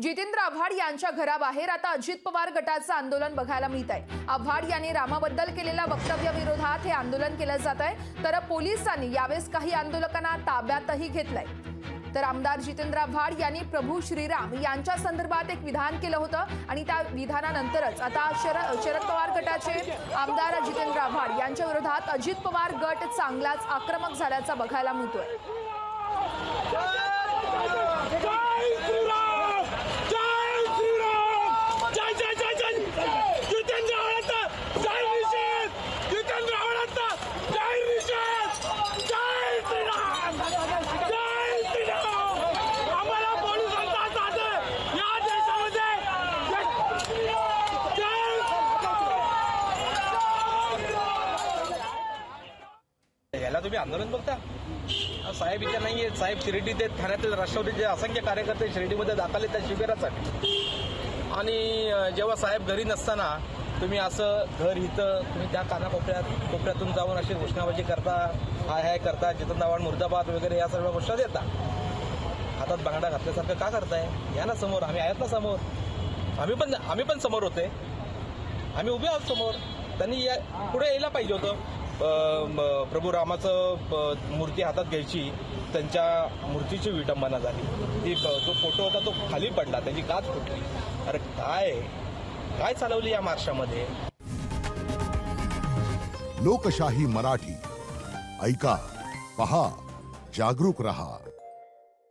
जितेंद्र आव्हाड यांच्या घराबाहेर आता अजित पवार गटाचं आंदोलन बघायला मिळत आहे. आव्हाड यांनी रामाबद्दल केलेल्या वक्तव्याविरोधात हे आंदोलन केलं जात आहे. तर पोलिसांनी यावेळेस काही आंदोलकांना ताब्यातही घेतलंय. तर आमदार जितेंद्र आव्हाड यांनी प्रभू श्रीराम यांच्या संदर्भात एक विधान केलं होतं आणि त्या विधानानंतरच आता शरद शरद पवार गटाचे आमदार जितेंद्र आव्हाड यांच्या विरोधात अजित पवार गट चांगलाच आक्रमक झाल्याचा बघायला मिळतोय. जय तुम्ही आंदोलन बघता? साहेब इथे नाहीये. साहेब शिर्डी ते ठाण्यातील राष्ट्रवादीचे असंख्य कार्यकर्ते शिर्डीमध्ये दाखल आहेत त्या शिबिरासाठी. आणि जेव्हा साहेब घरी नसताना तुम्ही असं घर इथं तुम्ही त्या कानाकोपऱ्यात कोपऱ्यातून जाऊन अशी घोषणाबाजी करता हाय हाय करता जितन दावाण मुर्दाबाद वगैरे या सर्व गोष्टी देता. हातात बांगडा घातल्यासारखं का करताय? या ना समोर आम्ही आहेत ना समोर. आम्ही पण आम्ही पण समोर होते. आम्ही उभे आहोत समोर. त्यांनी या पुढे यायला पाहिजे होतं. प्रभू रामाचं मूर्ती हातात घ्यायची त्यांच्या मूर्तीची विटंबना झाली. ती जो फोटो होता तो खाली पडला त्याची काच फुटली. अरे काय? काय चालवली या महाराष्ट्रामध्ये लोकशाही मराठी. ऐका पहा जागरूक रहा.